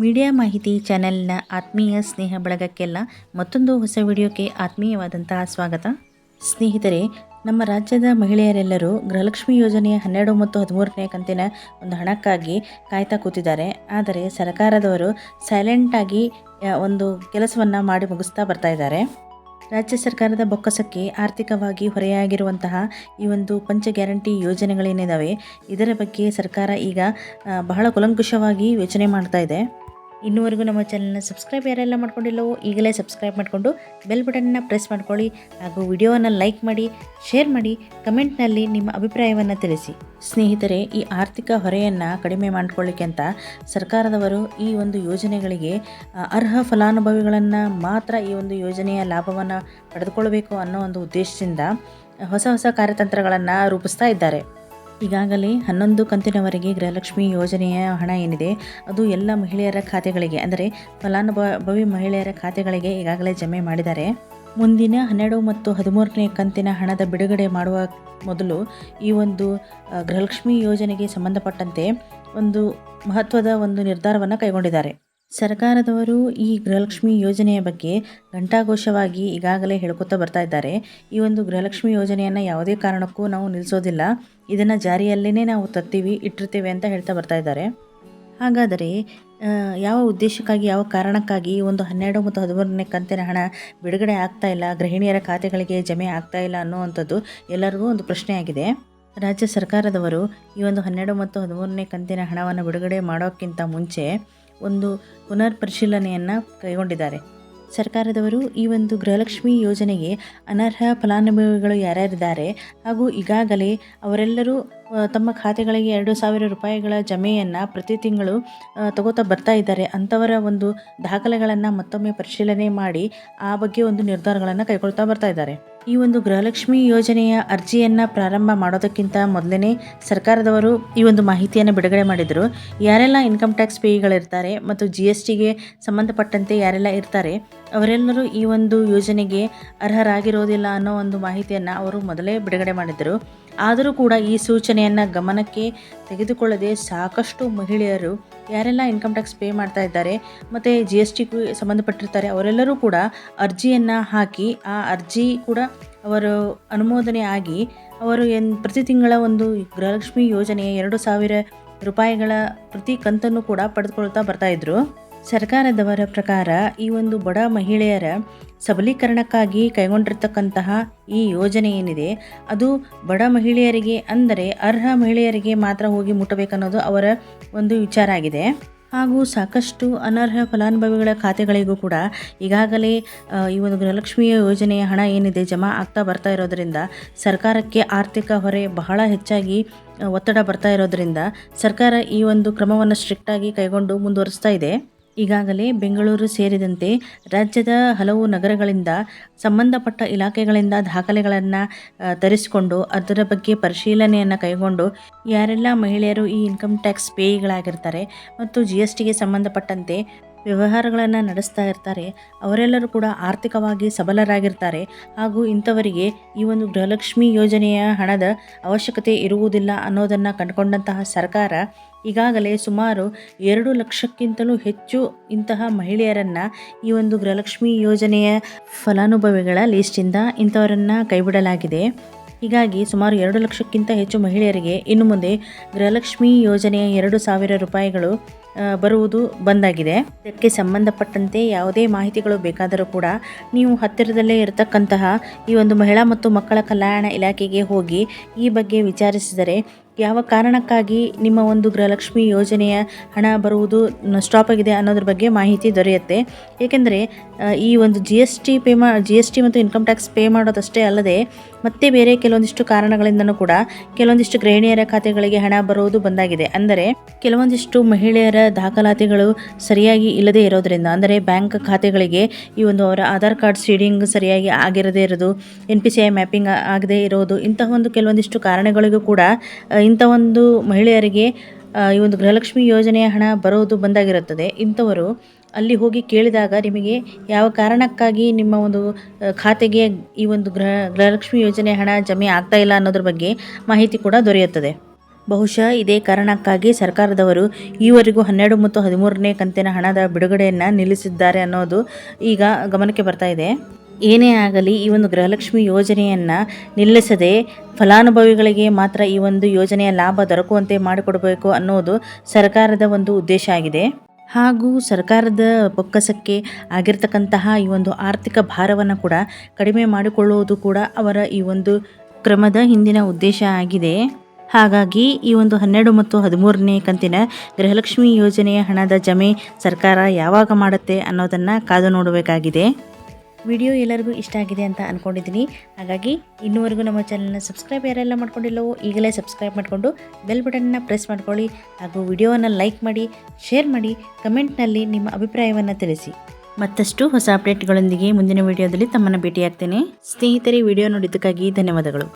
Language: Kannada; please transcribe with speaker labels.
Speaker 1: ಮೀಡಿಯಾ ಮಾಹಿತಿ ಚಾನೆಲ್ನ ಆತ್ಮೀಯ ಸ್ನೇಹ ಬಳಗಕ್ಕೆಲ್ಲ ಮತ್ತೊಂದು ಹೊಸ ವಿಡಿಯೋಕ್ಕೆ ಆತ್ಮೀಯವಾದಂತಹ ಸ್ವಾಗತ. ಸ್ನೇಹಿತರೆ, ನಮ್ಮ ರಾಜ್ಯದ ಮಹಿಳೆಯರೆಲ್ಲರೂ ಗೃಹಲಕ್ಷ್ಮಿ ಯೋಜನೆಯ ಹನ್ನೆರಡು ಮತ್ತು ಹದಿಮೂರನೇ ಕಂತಿನ ಒಂದು ಹಣಕ್ಕಾಗಿ ಕಾಯ್ತಾ ಕೂತಿದ್ದಾರೆ. ಆದರೆ ಸರ್ಕಾರದವರು ಸೈಲೆಂಟಾಗಿ ಒಂದು ಕೆಲಸವನ್ನು ಮಾಡಿ ಮುಗಿಸ್ತಾ ಬರ್ತಾ ಇದ್ದಾರೆ. ರಾಜ್ಯ ಸರ್ಕಾರದ ಬೊಕ್ಕಸಕ್ಕೆ ಆರ್ಥಿಕವಾಗಿ ಹೊರೆಯಾಗಿರುವಂತಹ ಈ ಒಂದು ಪಂಚ ಗ್ಯಾರಂಟಿ ಯೋಜನೆಗಳೇನಿದ್ದಾವೆ ಇದರ ಬಗ್ಗೆ ಸರ್ಕಾರ ಈಗ ಬಹಳ ಕುಲಂಕುಷವಾಗಿ ಯೋಚನೆ ಮಾಡ್ತಾ ಇದೆ. ಇನ್ನೂವರೆಗೂ ನಮ್ಮ ಚಾನಲ್ನ ಸಬ್ಸ್ಕ್ರೈಬ್ ಯಾರೆಲ್ಲ ಮಾಡ್ಕೊಂಡಿಲ್ಲವೋ ಈಗಲೇ ಸಬ್ಸ್ಕ್ರೈಬ್ ಮಾಡಿಕೊಂಡು ಬೆಲ್ ಬಟನ್ನ ಪ್ರೆಸ್ ಮಾಡ್ಕೊಳ್ಳಿ ಹಾಗೂ ವಿಡಿಯೋವನ್ನು ಲೈಕ್ ಮಾಡಿ ಶೇರ್ ಮಾಡಿ ಕಮೆಂಟ್ನಲ್ಲಿ ನಿಮ್ಮ ಅಭಿಪ್ರಾಯವನ್ನು ತಿಳಿಸಿ. ಸ್ನೇಹಿತರೆ, ಈ ಆರ್ಥಿಕ ಹೊರೆಯನ್ನು ಕಡಿಮೆ ಮಾಡ್ಕೊಳ್ಳಿಕ್ಕೆ ಅಂತ ಸರ್ಕಾರದವರು ಈ ಒಂದು ಯೋಜನೆಗಳಿಗೆ ಅರ್ಹ ಫಲಾನುಭವಿಗಳನ್ನು ಮಾತ್ರ ಈ ಒಂದು ಯೋಜನೆಯ ಲಾಭವನ್ನು ಪಡೆದುಕೊಳ್ಳಬೇಕು ಅನ್ನೋ ಒಂದು ಉದ್ದೇಶದಿಂದ ಹೊಸ ಹೊಸ ಕಾರ್ಯತಂತ್ರಗಳನ್ನು ರೂಪಿಸ್ತಾ ಇದ್ದಾರೆ. ಈಗಾಗಲೇ ಹನ್ನೊಂದು ಕಂತಿನವರೆಗೆ ಗೃಹಲಕ್ಷ್ಮಿ ಯೋಜನೆಯ ಹಣ ಏನಿದೆ, ಅದು ಎಲ್ಲ ಮಹಿಳೆಯರ ಖಾತೆಗಳಿಗೆ, ಅಂದರೆ ಫಲಾನುಭವಿ ಮಹಿಳೆಯರ ಖಾತೆಗಳಿಗೆ ಈಗಾಗಲೇ ಜಮೆ ಮಾಡಿದ್ದಾರೆ. ಮುಂದಿನ ಹನ್ನೆರಡು ಮತ್ತು ಹದಿಮೂರನೇ ಕಂತಿನ ಹಣದ ಬಿಡುಗಡೆ ಮಾಡುವ ಮೊದಲು ಈ ಒಂದು, ಗೃಹಲಕ್ಷ್ಮಿ ಯೋಜನೆಗೆ ಸಂಬಂಧಪಟ್ಟಂತೆ ಒಂದು ಮಹತ್ವದ ಒಂದು ನಿರ್ಧಾರವನ್ನು ಕೈಗೊಂಡಿದ್ದಾರೆ. ಸರ್ಕಾರದವರು ಈ ಗೃಹಲಕ್ಷ್ಮಿ ಯೋಜನೆಯ ಬಗ್ಗೆ ಘಂಟಾಘೋಷವಾಗಿ ಈಗಾಗಲೇ ಹೇಳ್ಕೊತಾ ಬರ್ತಾ ಇದ್ದಾರೆ. ಈ ಒಂದು ಗೃಹಲಕ್ಷ್ಮಿ ಯೋಜನೆಯನ್ನು ಯಾವುದೇ ಕಾರಣಕ್ಕೂ ನಾವು ನಿಲ್ಲಿಸೋದಿಲ್ಲ ಇದನ್ನು ಜಾರಿಯಲ್ಲೇ ನಾವು ತರ್ತೀವಿ, ಇಟ್ಟಿರ್ತೇವೆ ಅಂತ ಹೇಳ್ತಾ ಬರ್ತಾ ಇದ್ದಾರೆ. ಹಾಗಾದರೆ ಯಾವ ಉದ್ದೇಶಕ್ಕಾಗಿ, ಯಾವ ಕಾರಣಕ್ಕಾಗಿ ಒಂದು ಹನ್ನೆರಡು ಮತ್ತು ಹದಿಮೂರನೇ ಕಂತಿನ ಹಣ ಬಿಡುಗಡೆ ಆಗ್ತಾ ಇಲ್ಲ, ಗೃಹಿಣಿಯರ ಖಾತೆಗಳಿಗೆ ಜಮೆ ಆಗ್ತಾ ಇಲ್ಲ ಅನ್ನುವಂಥದ್ದು ಎಲ್ಲರಿಗೂ ಒಂದು ಪ್ರಶ್ನೆಯಾಗಿದೆ. ರಾಜ್ಯ ಸರ್ಕಾರದವರು ಈ ಒಂದು ಹನ್ನೆರಡು ಮತ್ತು ಹದಿಮೂರನೇ ಕಂತಿನ ಹಣವನ್ನು ಬಿಡುಗಡೆ ಮಾಡೋಕ್ಕಿಂತ ಮುಂಚೆ ಒಂದು ಪುನರ್ ಪರಿಶೀಲನೆಯನ್ನು ಕೈಗೊಂಡಿದ್ದಾರೆ. ಸರ್ಕಾರದವರು ಈ ಒಂದು ಗೃಹಲಕ್ಷ್ಮಿ ಯೋಜನೆಗೆ ಅನರ್ಹ ಫಲಾನುಭವಿಗಳು ಯಾರ್ಯಾರಿದ್ದಾರೆ ಹಾಗೂ ಈಗಾಗಲೇ ಅವರೆಲ್ಲರೂ ತಮ್ಮ ಖಾತೆಗಳಿಗೆ ಎರಡು ಸಾವಿರ ರೂಪಾಯಿಗಳ ಜಮೆಯನ್ನು ಪ್ರತಿ ತಿಂಗಳು ತಗೋತಾ ಬರ್ತಾ ಇದ್ದಾರೆ. ಅಂಥವರ ಒಂದು ದಾಖಲೆಗಳನ್ನು ಮತ್ತೊಮ್ಮೆ ಪರಿಶೀಲನೆ ಮಾಡಿ ಆ ಬಗ್ಗೆ ಒಂದು ನಿರ್ಧಾರಗಳನ್ನು ಕೈಗೊಳ್ತಾ ಬರ್ತಾ ಇದ್ದಾರೆ. ಈ ಒಂದು ಗೃಹಲಕ್ಷ್ಮಿ ಯೋಜನೆಯ ಅರ್ಜಿಯನ್ನು ಪ್ರಾರಂಭ ಮಾಡೋದಕ್ಕಿಂತ ಮೊದಲನೇ ಸರ್ಕಾರದವರು ಈ ಒಂದು ಮಾಹಿತಿಯನ್ನು ಬಿಡುಗಡೆ ಮಾಡಿದರು. ಯಾರೆಲ್ಲ ಇನ್ಕಮ್ ಟ್ಯಾಕ್ಸ್ ಪೇಯಿಗಳಿರ್ತಾರೆ ಮತ್ತು ಜಿ ಎಸ್ ಟಿಗೆ ಸಂಬಂಧಪಟ್ಟಂತೆ ಯಾರೆಲ್ಲ ಇರ್ತಾರೆ ಅವರೆಲ್ಲರೂ ಈ ಒಂದು ಯೋಜನೆಗೆ ಅರ್ಹರಾಗಿರೋದಿಲ್ಲ ಅನ್ನೋ ಒಂದು ಮಾಹಿತಿಯನ್ನು ಅವರು ಮೊದಲೇ ಬಿಡುಗಡೆ ಮಾಡಿದ್ದರು ಆದರೂ ಕೂಡ ಈ ಸೂಚನೆಯನ್ನು ಗಮನಕ್ಕೆ ತೆಗೆದುಕೊಳ್ಳದೆ ಸಾಕಷ್ಟು ಮಹಿಳೆಯರು, ಯಾರೆಲ್ಲ ಇನ್ಕಮ್ ಟ್ಯಾಕ್ಸ್ ಪೇ ಮಾಡ್ತಾ ಇದ್ದಾರೆ ಮತ್ತು ಜಿ ಎಸ್ ಟಿಗೂ ಸಂಬಂಧಪಟ್ಟಿರ್ತಾರೆ, ಅವರೆಲ್ಲರೂ ಕೂಡ ಅರ್ಜಿಯನ್ನು ಹಾಕಿ, ಆ ಅರ್ಜಿ ಕೂಡ ಅವರು ಅನುಮೋದನೆ ಆಗಿ, ಅವರು ಎನ್ ಪ್ರತಿ ತಿಂಗಳ ಒಂದು ಗೃಹಲಕ್ಷ್ಮಿ ಯೋಜನೆಯ ಎರಡು ಸಾವಿರ ರೂಪಾಯಿಗಳ ಪ್ರತಿ ಕಂತನ್ನು ಕೂಡ ಪಡೆದುಕೊಳ್ತಾ ಬರ್ತಾ ಇದ್ರು. ಸರ್ಕಾರದವರ ಪ್ರಕಾರ ಈ ಒಂದು ಬಡ ಮಹಿಳೆಯರ ಸಬಲೀಕರಣಕ್ಕಾಗಿ ಕೈಗೊಂಡಿರ್ತಕ್ಕಂತಹ ಈ ಯೋಜನೆ ಏನಿದೆ, ಅದು ಬಡ ಮಹಿಳೆಯರಿಗೆ ಅಂದರೆ ಅರ್ಹ ಮಹಿಳೆಯರಿಗೆ ಮಾತ್ರ ಹೋಗಿ ಮುಟ್ಟಬೇಕನ್ನೋದು ಅವರ ಒಂದು ವಿಚಾರ ಆಗಿದೆ. ಹಾಗೂ ಸಾಕಷ್ಟು ಅನರ್ಹ ಫಲಾನುಭವಿಗಳ ಖಾತೆಗಳಿಗೂ ಕೂಡ ಈಗಾಗಲೇ ಈ ಒಂದು ಗೃಹಲಕ್ಷ್ಮಿಯ ಯೋಜನೆಯ ಹಣ ಏನಿದೆ ಜಮಾ ಆಗ್ತಾ ಬರ್ತಾ ಇರೋದರಿಂದ, ಸರ್ಕಾರಕ್ಕೆ ಆರ್ಥಿಕ ಹೊರೆ ಬಹಳ ಹೆಚ್ಚಾಗಿ ಒತ್ತಡ ಬರ್ತಾ ಇರೋದರಿಂದ ಸರ್ಕಾರ ಈ ಒಂದು ಕ್ರಮವನ್ನು ಸ್ಟ್ರಿಕ್ಟಾಗಿ ಕೈಗೊಂಡು ಮುಂದುವರಿಸ್ತಾ ಇದೆ. ಈಗಾಗಲೇ ಬೆಂಗಳೂರು ಸೇರಿದಂತೆ ರಾಜ್ಯದ ಹಲವು ನಗರಗಳಿಂದ ಸಂಬಂಧಪಟ್ಟ ಇಲಾಖೆಗಳಿಂದ ದಾಖಲೆಗಳನ್ನು ತರಿಸಿಕೊಂಡು ಅದರ ಬಗ್ಗೆ ಪರಿಶೀಲನೆಯನ್ನು ಕೈಗೊಂಡು ಯಾರೆಲ್ಲ ಮಹಿಳೆಯರು ಈ ಇನ್ಕಮ್ ಟ್ಯಾಕ್ಸ್ ಪೇಯಿಗಳಾಗಿರ್ತಾರೆ ಮತ್ತು ಜಿ ಎಸ್ ಟಿಗೆ ಸಂಬಂಧಪಟ್ಟಂತೆ ವ್ಯವಹಾರಗಳನ್ನು ನಡೆಸ್ತಾ ಇರ್ತಾರೆ. ಅವರೆಲ್ಲರೂ ಕೂಡ ಆರ್ಥಿಕವಾಗಿ ಸಬಲರಾಗಿರ್ತಾರೆ. ಹಾಗೂ ಇಂಥವರಿಗೆ ಈ ಒಂದು ಗೃಹಲಕ್ಷ್ಮಿ ಯೋಜನೆಯ ಹಣದ ಅವಶ್ಯಕತೆ ಇರುವುದಿಲ್ಲ ಅನ್ನೋದನ್ನು ಕಂಡುಕೊಂಡಂತಹ ಸರ್ಕಾರ ಈಗಾಗಲೇ ಸುಮಾರು ಎರಡು ಲಕ್ಷಕ್ಕಿಂತಲೂ ಹೆಚ್ಚು ಇಂತಹ ಮಹಿಳೆಯರನ್ನು ಈ ಒಂದು ಗೃಹಲಕ್ಷ್ಮಿ ಯೋಜನೆಯ ಫಲಾನುಭವಿಗಳ ಲಿಸ್ಟಿಂದ ಇಂಥವರನ್ನು ಕೈಬಿಡಲಾಗಿದೆ. ಹೀಗಾಗಿ ಸುಮಾರು ಎರಡು ಲಕ್ಷಕ್ಕಿಂತ ಹೆಚ್ಚು ಮಹಿಳೆಯರಿಗೆ ಇನ್ನು ಮುಂದೆ ಗೃಹಲಕ್ಷ್ಮಿ ಯೋಜನೆಯ ಎರಡು ಸಾವಿರ ರೂಪಾಯಿಗಳು ಬರುವುದು ಬಂದಾಗಿದೆ. ಇದಕ್ಕೆ ಸಂಬಂಧಪಟ್ಟಂತೆ ಯಾವುದೇ ಮಾಹಿತಿಗಳು ಬೇಕಾದರೂ ಕೂಡ ನೀವು ಹತ್ತಿರದಲ್ಲೇ ಇರತಕ್ಕಂತಹ ಈ ಒಂದು ಮಹಿಳಾ ಮತ್ತು ಮಕ್ಕಳ ಕಲ್ಯಾಣ ಇಲಾಖೆಗೆ ಹೋಗಿ ಈ ಬಗ್ಗೆ ವಿಚಾರಿಸಿದರೆ ಯಾವ ಕಾರಣಕ್ಕಾಗಿ ನಿಮ್ಮ ಒಂದು ಗೃಹಲಕ್ಷ್ಮಿ ಯೋಜನೆಯ ಹಣ ಬರುವುದು ಸ್ಟಾಪ್ ಆಗಿದೆ ಅನ್ನೋದ್ರ ಬಗ್ಗೆ ಮಾಹಿತಿ ದೊರೆಯುತ್ತೆ. ಏಕೆಂದರೆ ಈ ಒಂದು ಜಿ ಎಸ್ ಟಿ ಪೇ ಮಾ ಜಿ ಎಸ್ ಟಿ ಮತ್ತು ಇನ್ಕಮ್ ಟ್ಯಾಕ್ಸ್ ಪೇ ಮಾಡೋದಷ್ಟೇ ಅಲ್ಲದೆ ಮತ್ತೆ ಬೇರೆ ಕೆಲವೊಂದಿಷ್ಟು ಕಾರಣಗಳಿಂದನೂ ಕೂಡ ಕೆಲವೊಂದಿಷ್ಟು ಗೃಹಿಣಿಯರ ಖಾತೆಗಳಿಗೆ ಹಣ ಬರುವುದು ಬಂದಾಗಿದೆ. ಅಂದರೆ, ಕೆಲವೊಂದಿಷ್ಟು ಮಹಿಳೆಯರ ದಾಖಲಾತಿಗಳು ಸರಿಯಾಗಿ ಇಲ್ಲದೇ ಇರೋದರಿಂದ, ಅಂದರೆ ಬ್ಯಾಂಕ್ ಖಾತೆಗಳಿಗೆ ಈ ಒಂದು ಅವರ ಆಧಾರ್ ಕಾರ್ಡ್ ಸೀಡಿಂಗ್ ಸರಿಯಾಗಿ ಆಗಿರದೇ ಇರೋದು, N P C I mapping ಆಗದೇ ಇರೋದು, ಇಂತಹ ಒಂದು ಕೆಲವೊಂದಿಷ್ಟು ಕಾರಣಗಳಿಗೂ ಕೂಡ ಇಂಥ ಒಂದು ಮಹಿಳೆಯರಿಗೆ ಈ ಒಂದು ಗೃಹಲಕ್ಷ್ಮಿ ಯೋಜನೆಯ ಹಣ ಬರೋದು ಬಂದಾಗಿರುತ್ತದೆ. ಇಂಥವರು ಅಲ್ಲಿ ಹೋಗಿ ಕೇಳಿದಾಗ ನಿಮಗೆ ಯಾವ ಕಾರಣಕ್ಕಾಗಿ ನಿಮ್ಮ ಒಂದು ಖಾತೆಗೆ ಈ ಒಂದು ಗೃಹ, ಗೃಹಲಕ್ಷ್ಮಿ ಯೋಜನೆ ಹಣ ಜಮೆ ಆಗ್ತಾ ಇಲ್ಲ ಅನ್ನೋದ್ರ ಬಗ್ಗೆ ಮಾಹಿತಿ ಕೂಡ ದೊರೆಯುತ್ತದೆ. ಬಹುಶಃ ಇದೇ ಕಾರಣಕ್ಕಾಗಿ ಸರ್ಕಾರದವರು ಈವರೆಗೂ ಹನ್ನೆರಡು ಮತ್ತು ಹದಿಮೂರನೇ ಕಂತಿನ ಹಣದ ಬಿಡುಗಡೆಯನ್ನು ನಿಲ್ಲಿಸಿದ್ದಾರೆ ಅನ್ನೋದು ಈಗ ಗಮನಕ್ಕೆ ಬರ್ತಾ ಇದೆ. ಏನೇ ಆಗಲಿ ಈ ಒಂದು ಗೃಹಲಕ್ಷ್ಮಿ ಯೋಜನೆಯನ್ನು ನಿಲ್ಲಿಸದೆ ಫಲಾನುಭವಿಗಳಿಗೆ ಮಾತ್ರ ಈ ಒಂದು ಯೋಜನೆಯ ಲಾಭ ದೊರಕುವಂತೆ ಮಾಡಿಕೊಡಬೇಕು ಅನ್ನೋದು ಸರ್ಕಾರದ ಒಂದು ಉದ್ದೇಶ ಆಗಿದೆ. ಹಾಗೂ ಸರ್ಕಾರದ ಬೊಕ್ಕಸಕ್ಕೆ ಆಗಿರ್ತಕ್ಕಂತಹ ಈ ಒಂದು ಆರ್ಥಿಕ ಭಾರವನ್ನು ಕೂಡ ಕಡಿಮೆ ಮಾಡಿಕೊಳ್ಳುವುದು ಕೂಡ ಅವರ ಈ ಒಂದು ಕ್ರಮದ ಹಿಂದಿನ ಉದ್ದೇಶ ಆಗಿದೆ. ಹಾಗಾಗಿ ಈ ಒಂದು ಹನ್ನೆರಡು ಮತ್ತು ಹದಿಮೂರನೇ ಕಂತಿನ ಗೃಹಲಕ್ಷ್ಮಿ ಯೋಜನೆಯ ಹಣದ ಜಮೆ ಸರ್ಕಾರ ಯಾವಾಗ ಮಾಡುತ್ತೆ ಅನ್ನೋದನ್ನು ಕಾದು ನೋಡಬೇಕಾಗಿದೆ. ವಿಡಿಯೋ ಎಲ್ಲರಿಗೂ ಇಷ್ಟ ಆಗಿದೆ ಅಂತ ಅಂದ್ಕೊಂಡಿದ್ದೀನಿ ಹಾಗಾಗಿ ಇನ್ನೂವರೆಗೂ ನಮ್ಮ ಚಾನಲ್ನ ಸಬ್ಸ್ಕ್ರೈಬ್ ಯಾರೆಲ್ಲ ಮಾಡ್ಕೊಂಡಿಲ್ಲವೋ ಈಗಲೇ ಸಬ್ಸ್ಕ್ರೈಬ್ ಮಾಡಿಕೊಂಡು ಬೆಲ್ ಬಟನ್ನ ಪ್ರೆಸ್ ಮಾಡ್ಕೊಳ್ಳಿ. ಹಾಗೂ ವಿಡಿಯೋವನ್ನು ಲೈಕ್ ಮಾಡಿ ಶೇರ್ ಮಾಡಿ ಕಮೆಂಟ್ನಲ್ಲಿ ನಿಮ್ಮ ಅಭಿಪ್ರಾಯವನ್ನು ತಿಳಿಸಿ. ಮತ್ತಷ್ಟು ಹೊಸ ಅಪ್ಡೇಟ್ಗಳೊಂದಿಗೆ ಮುಂದಿನ ವಿಡಿಯೋದಲ್ಲಿ ತಮ್ಮನ್ನು ಭೇಟಿಯಾಗ್ತೇನೆ. ಸ್ನೇಹಿತರೆ, ವಿಡಿಯೋ ನೋಡಿದ್ದಕ್ಕಾಗಿ ಧನ್ಯವಾದಗಳು.